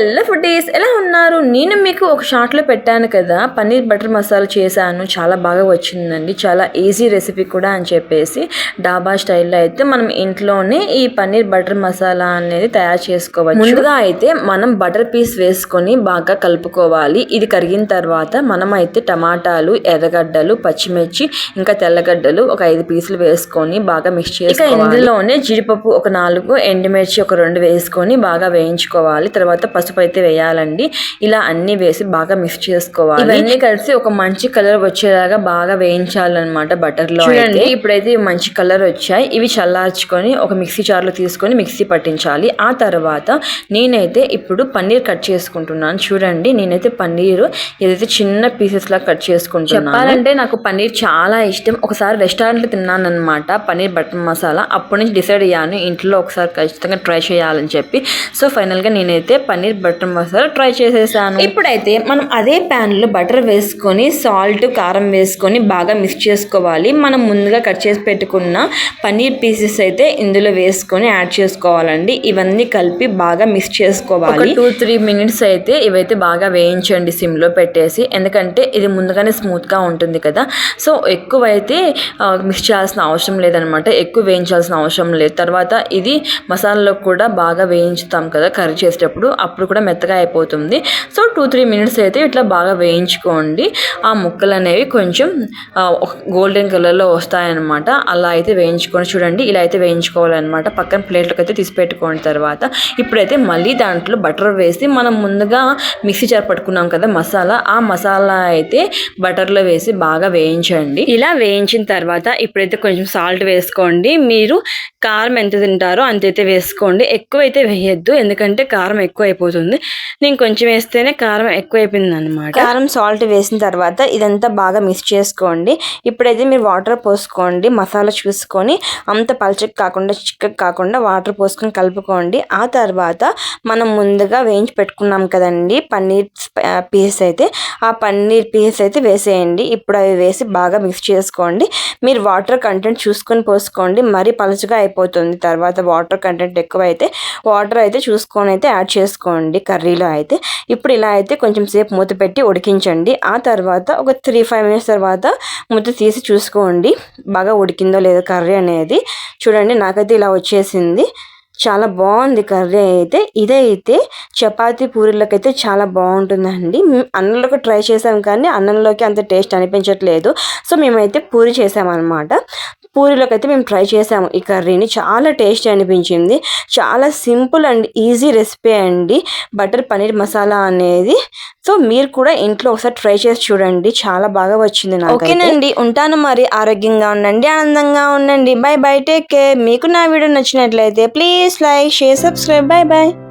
Hello foodies ఎలా ఉన్నారు? నేను మీకు ఒక షార్ట్లో పెట్టాను కదా పన్నీర్ బటర్ మసాలా చేశాను చాలా బాగా వచ్చిందండి చాలా ఈజీ రెసిపీ కూడా అని చెప్పేసి డాబా స్టైల్లో అయితే మనం ఇంట్లోనే ఈ పన్నీర్ బటర్ మసాలా అనేది తయారు చేసుకోవచ్చు. ముందుగా అయితే మనం బటర్ పీస్ వేసుకొని బాగా కలుపుకోవాలి. ఇది కరిగిన తర్వాత మనం అయితే టమాటాలు ఎర్రగడ్డలు పచ్చిమిర్చి ఇంకా తెల్లగడ్డలు ఒక ఐదు పీసులు వేసుకొని బాగా మిక్స్ చేసుకోవాలి. ఇందులోనే జీడిపప్పు ఒక నాలుగు ఎండుమిర్చి ఒక రెండు వేసుకొని బాగా వేయించుకోవాలి. తర్వాత పసుపు అయితే వేయాలండి. ఇలా అన్ని వేసి బాగా మిక్స్ చేసుకోవాలి. ఇవన్నీ కలిసి ఒక మంచి కలర్ వచ్చేలాగా బాగా వేయించాలన్నమాట బటర్లో చూడండి ఇప్పుడైతే మంచి కలర్ వచ్చాయి. ఇవి చల్లార్చుకొని ఒక మిక్సీ జార్లో తీసుకొని మిక్సీ పట్టించాలి. ఆ తర్వాత నేనైతే ఇప్పుడు పన్నీర్ కట్ చేసుకుంటున్నాను. చూడండి నేనైతే పన్నీర్ ఏదైతే చిన్న పీసెస్ లా కట్ చేసుకుంటున్నాను. చెప్పాలంటే నాకు పన్నీర్ చాలా ఇష్టం. ఒకసారి రెస్టారెంట్లో తిన్నాను అనమాట పన్నీర్ బటర్ మసాలా. అప్పటి నుంచి డిసైడ్ అయ్యాను ఇంట్లో ఒకసారి ఖచ్చితంగా ట్రై చేయాలని చెప్పి. సో ఫైనల్గా నేనైతే పన్నీర్ బటర్ మసాలా ట్రై చేసేసాను. ఇప్పుడైతే మనం అదే ప్యాన్లో బటర్ వేసుకొని సాల్ట్ కారం వేసుకొని బాగా మిక్స్ చేసుకోవాలి. మనం ముందుగా కట్ చేసి పెట్టుకున్న పన్నీర్ పీసెస్ అయితే ఇందులో వేసుకొని యాడ్ చేసుకోవాలండి. ఇవన్నీ కలిపి బాగా మిక్స్ చేసుకోవాలి. టూ త్రీ మినిట్స్ అయితే ఇవైతే బాగా వేయించండి సిమ్లో పెట్టేసి. ఎందుకంటే ఇది ముందుగానే స్మూత్గా ఉంటుంది కదా. సో ఎక్కువ అయితే మిక్స్ చేయాల్సిన అవసరం లేదనమాట. ఎక్కువ వేయించాల్సిన అవసరం లేదు. తర్వాత ఇది మసాలాలో కూడా బాగా వేయించుతాం కదా కర్రీ చేసేటప్పుడు. అప్పుడు కూడా మెత్తగా అయిపోతుంది. సో టూ త్రీ మినిట్స్ అయితే ఇట్లా బాగా వేయించుకోండి. ఆ ముక్కలు అనేవి కొంచెం గోల్డెన్ కలర్లో వస్తాయన్నమాట. అలా అయితే వేయించుకొని చూడండి. ఇలా అయితే వేయించుకోవాలన్నమాట. పక్కన ప్లేట్లోకి అయితే తీసి పెట్టుకోండి తర్వాత. ఇప్పుడైతే మళ్ళీ దాంట్లో బటర్ వేసి మనం ముందుగా మిక్సీ జార్ పట్టుకున్నాం కదా మసాలా ఆ మసాలా అయితే బటర్లో వేసి బాగా వేయించండి. ఇలా వేయించిన తర్వాత ఇప్పుడైతే కొంచెం సాల్ట్ వేసుకోండి. మీరు కారం ఎంత తింటారో అంతైతే వేసుకోండి. ఎక్కువ అయితే వేయద్దు. ఎందుకంటే కారం ఎక్కువ అయిపోతుంది. నేను కొంచెం వేస్తేనే కారం ఎక్కువ అయిపోయింది అనమాట కారం సాల్ట్ వేసిన తర్వాత ఇదంతా బాగా మిక్స్ చేసుకోండి. ఇప్పుడైతే మీరు వాటర్ పోసుకోండి. మసాలా చూసుకొని అంత పలచకు కాకుండా చిక్కకు కాకుండా వాటర్ పోసుకొని కలుపుకోండి. ఆ తర్వాత మనం ముందుగా వేయించి పెట్టుకున్నాం కదండి పన్నీర్ పీస్ అయితే. ఆ పన్నీర్ పీస్ అయితే వేసేయండి. ఇప్పుడు అవి వేసి బాగా మిక్స్ చేసుకోండి. మీరు వాటర్ కంటెంట్ చూసుకొని పోసుకోండి. మరీ పలుచగా అయిపోతుంది. తర్వాత వాటర్ కంటెంట్ ఎక్కువ అయితే వాటర్ అయితే చూసుకొని అయితే యాడ్ చేసుకోండి. కర్రీలో అయితే ఇప్పుడు ఇలా అయితే కొంచెం సేపు మూత పెట్టి ఉడికించండి. ఆ తర్వాత ఒక త్రీ ఫైవ్ మినిట్స్ తర్వాత మూత తీసి చూసుకోండి. బాగా ఉడికిందో లేదో కర్రీ అనేది. చూడండి నాకైతే ఇలా వచ్చేసింది. చాలా బాగుంది కర్రీ అయితే. ఇదైతే చపాతి పూరీలోకి అయితే చాలా బాగుంటుందండి. అన్నంలోకి ట్రై చేసాం కానీ అన్నంలోకి అంత టేస్ట్ అనిపించట్లేదు. సో మేమైతే పూరి చేసామన్నమాట. పూరిలోకి అయితే మేము ట్రై చేసాము. ఈ కర్రీని చాలా టేస్ట్ అనిపించింది. చాలా సింపుల్ అండ్ ఈజీ రెసిపీ అండి. బటర్ పనీర్ మసాలా అనేది. సో మీరు కూడా ఇంట్లో ఒకసారి ట్రై చేసి చూడండి. చాలా బాగా వచ్చింది నాకు ఓకేనండి. ఉంటాను మరి. ఆరోగ్యంగా ఉండండి ఆనందంగా ఉండండి. Bye bye. Take care. మీకు నా వీడియో నచ్చినట్లయితే please Please like, share, subscribe. Bye bye.